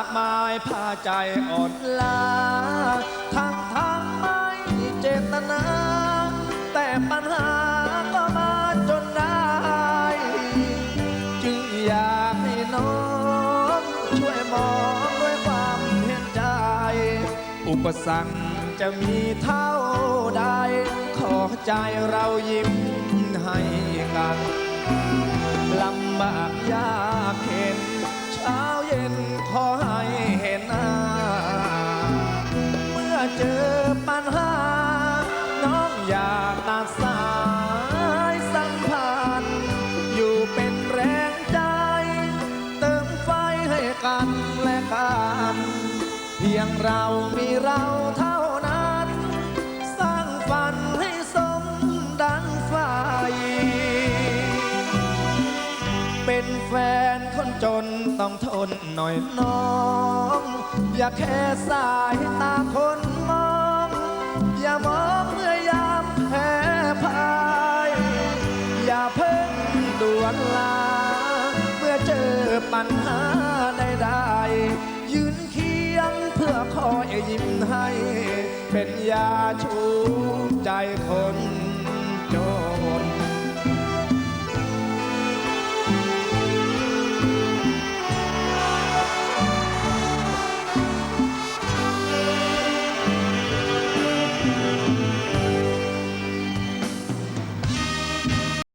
ามากมายพาใจอ่อนล้าทั้งทางไม่เจตนา แต่ปัญหาก็มาจนได้ จึงอยากให้น้องช่วยมองด้วยความเห็นใจ อุปสรรคจะมีเท่าใด ขอใจเรายิ้มให้กันลำบากยากเข็น เจอปัญหา น้องอย่าตัดสายสัมพันธ์อยู่เป็นแรงใจ เติมไฟให้กันและกันเพียงเรามีเราเท่านั้น สร้างฝันให้สมดังไฟ เป็นแฟนคนจนต้องทนหน่อยน้อง อย่าแค่สายตาคน อย่ามองเมื่อยามแพ้พ่ายอย่าเพิ่งด่วนลา เมื่อเจอปัญหาใดๆยืนเคียงเพื่อคอยยิ้มให้ เป็นยาชูใจคน